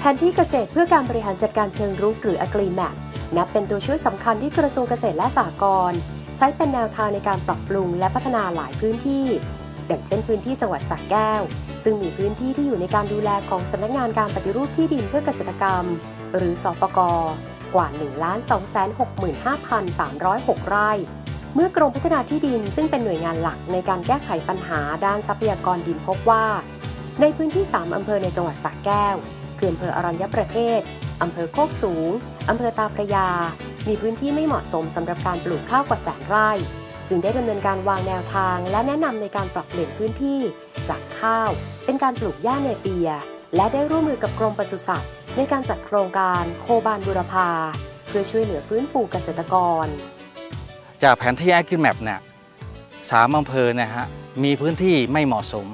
แผนที่เกษตรเพื่อการบริหารจัดการเชิงรุกหรือ Agri-Map นับเป็นตัวช่วยสำคัญที่กระทรวงเกษตรและสหกรณ์ใช้เป็นแนวทางในการปรับปรุงและพัฒนาหลายพื้นที่อย่างเช่นพื้นที่จังหวัดสระแก้ว ซึ่งมีพื้นที่ที่อยู่ในการดูแลของสำนักงานการปฏิรูปที่ดินเพื่อเกษตรกรรม หรือสปกรกว่า 1,265,306 ไร่ เมื่อกรมพัฒนาที่ดินซึ่งเป็นหน่วยงานหลักในการแก้ไขปัญหาด้านทรัพยากรดินพบว่า ในพื้นที่ 3 อำเภอในจังหวัดสระแก้ว คืออำเภออรัญญประเทศ อำเภอโคกสูง อำเภอตาพระยา มีพื้นที่ไม่เหมาะสมสำหรับการปลูกข้าวกว่าแสนไร่ จึงได้ดำเนินการวางแนวทางและแนะนำในการปรับเปลี่ยนพื้นที่ จากข้าว เป็นการปลูกหญ้าเนเปีย และได้ร่วมมือกับกรมปศุสัตว์ในการจัดโครงการโคบานบุรพาเพื่อช่วยเหลือฟื้นฟูเกษตรกร จากแผนที่ a g r i m a p เนี่ยสามอำเภอเนะฮะมีพื้นที่ไม่เหมาะสม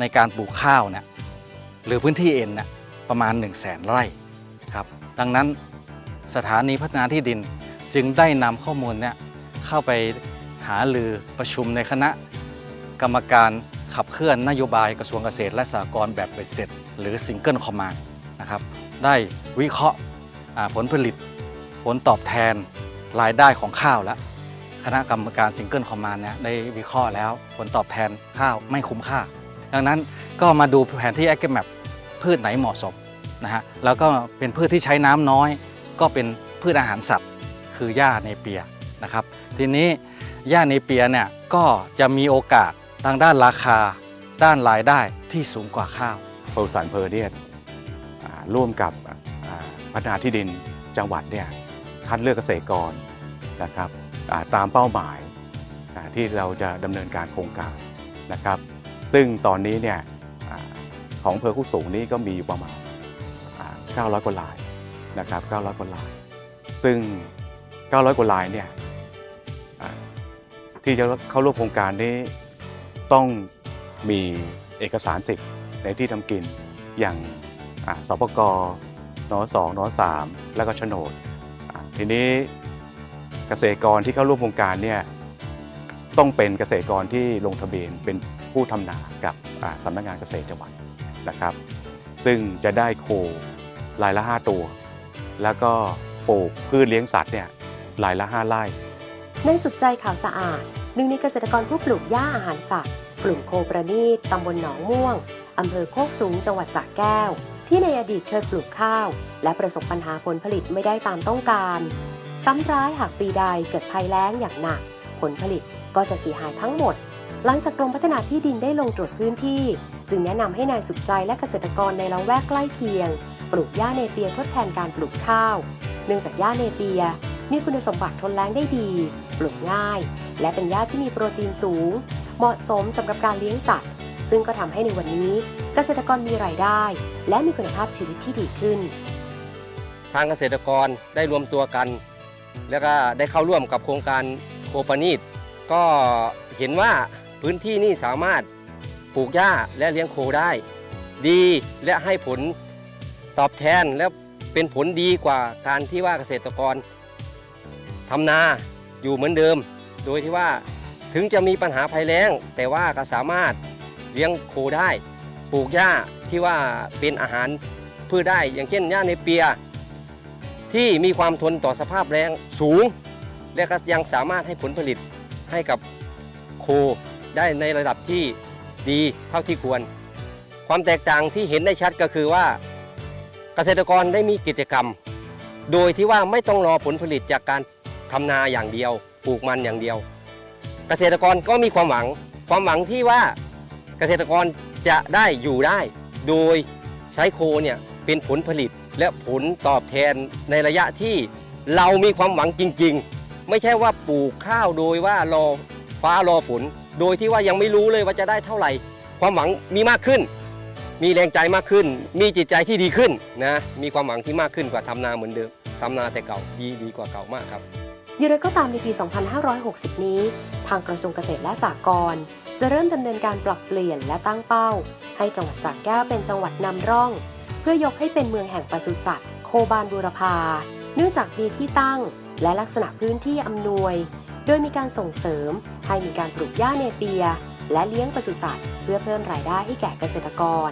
ในการปลูกข้าวเนี่ยหรือพื้นที่เอ็นเนี่ย ประมาณ 1 0 0 0 0แสนไร่ครับดังนั้นสถานีพัฒนาที่ดินจึงได้นำข้อมูลเนี่ยเข้าไปหาลือประชุมในคณะ กรรมการขับเคลื่อนนโยบายกระทรวงเกษตรและสหกรณ์แบบเบ็ดเสร็จ หรือซิงเกิลคอมมานนะครับได้วิเคราะห์ผลผลิต ผลตอบแทนรายได้ของข้าวแล้วคณะกรรมการซิงเกิลคอมมานด์เนี่ยได้วิเคราะห์แล้วผลตอบแทนข้าวไม่คุ้มค่า ดังนั้นก็มาดูแผนที่ a g r i m a p พืชไหนเหมาะสมนะฮะแล้วก็เป็นพืชที่ใช้น้ำน้อย ก็เป็นพืชอาหารสัตว์ คือหญ้าเนเปียนะครับ ทีนี้หญ้าเนเปียเนี่ยก็จะมีโอกาสทางด้านราคา ด้านรายได้ที่สูงกว่าข้าวบริษัทอำเพอร์เนี่ยร่วมกับพัฒนาที่ดินจังหวัดเนี่ยคัดเลือกเกษตรกรนะครับตามเป้าหมายที่เราจะดำเนินการโครงการนะครับ ซึ่งตอนนี้เนี่ย ของอำเภอคู่สูงนี้ก็มีอยู่ประมาณ 900 กว่าลายนะครับ 900 กว่าลาย ซึ่ง 900 กว่าลายเนี่ยที่จะเข้าร่วมโครงการนี้ต้องมีเอกสารสิทธิ์ในที่ทำกินอย่างสปกนสองนสามแล้วก็โฉนด ทีนี้เกษตรกรที่เข้าร่วมโครงการเนี่ยต้องเป็นเกษตรกรที่ลงทะเบียนเป็นผู้ทำนากับอ่าสำนักงานเกษตรจังหวัด นะครับ ซึ่งจะได้โครายละ 5 ตัว แล้วก็ปลูกพืชเลี้ยงสัตว์เนี่ยรายละ 5ไร่ในสุดใจข่าวสะอาด หนึ่งในเกษตรกรผู้ปลูกหญ้าอาหารสัตว์กลุ่มโคประณีตตำบลหนองม่วงอำเภอโคกสูงจังหวัดสระแก้ว ที่ในอดีตเคยปลูกข้าว และประสบปัญหาผลผลิตไม่ได้ตามต้องการ ซ้ำร้ายหากปีใดเกิดภัยแล้งอย่างหนัก ผลผลิตก็จะเสียหายทั้งหมด หลังจากกรมพัฒนาที่ดินได้ลงตรวจพื้นที่ จึงแนะนำให้นายสุขใจและเกษตรกรในละแวกใกล้เคียง ปลูกหญ้าเนเปียทดแทนการปลูกข้าว เนื่องจากหญ้าเนเปีย มีคุณสมบัติทนแล้งได้ดี ปลูกง่าย และเป็นหญ้าที่มีโปรตีนสูง เหมาะสมสำหรับการเลี้ยงสัตว์ ซึ่งก็ทำให้ในวันนี้ เกษตรกรมีรายได้ และมีคุณภาพชีวิตที่ดีขึ้น ทางเกษตรกรได้รวมตัวกัน แล้วก็ได้เข้าร่วมกับโครงการโคปานีตก็เห็นว่าพื้นที่นี่สามารถ ลูกหญ้าและเลี้ยงโคได้ ดีและให้ผลตอบแทนและเป็นผลดีกว่าการที่ว่าเกษตรกรทำนาอยู่เหมือนเดิม โดยที่ว่าถึงจะมีปัญหาภัยแล้ง แต่ว่าก็สามารถเลี้ยงโคได้ปลูกหญ้าที่ว่าเป็นอาหารพืชได้อย่างเช่นหญ้าในเปีย ที่มีความทนต่อสภาพแรงสูง และก็ยังสามารถให้ผลผลิตให้กับโคได้ในระดับที่ ดีเท่าที่ควร ความแตกต่างที่เห็นได้ชัดก็คือว่า เกษตรกรได้มีกิจกรรม โดยที่ว่าไม่ต้องรอผลผลิตจากการทำนาอย่างเดียวปลูกมันอย่างเดียว เกษตรกรก็มีความหวัง ความหวังที่ว่าเกษตรกรจะได้อยู่ได้ โดยใช้โคเนี่ยเป็นผลผลิตและผลตอบแทนในระยะที่เรามีความหวังจริง ๆ ไม่ใช่ว่าปลูกข้าวโดยว่ารอฟ้ารอฝน โดยที่ว่ายังไม่รู้เลยว่าจะได้เท่าไหร่ ความหวังมีมากขึ้น มีแรงใจมากขึ้น มีจิตใจที่ดีขึ้นนะมีความหวังที่มากขึ้นกว่าทำนาเหมือนเดิมทำนาแต่เก่าดีดีกว่าเก่ามากครับอย่างไรก็ตามในปี 2560 นี้ ทางกระทรวงเกษตรและสหกรณ์จะเริ่มดำเนินการปรับเปลี่ยนและตั้งเป้า ให้จังหวัดสระแก้วเป็นจังหวัดนำร่อง เพื่อยกให้เป็นเมืองแห่งปศุสัตว์ โคบานบูรพา เนื่องจากมีที่ตั้ง และลักษณะพื้นที่อำนวย โดยมีการส่งเสริมให้มีการปลูกหญ้าเนเปีย และเลี้ยงปศุสัตว์ เพื่อเพิ่มรายได้ให้แก่เกษตรกร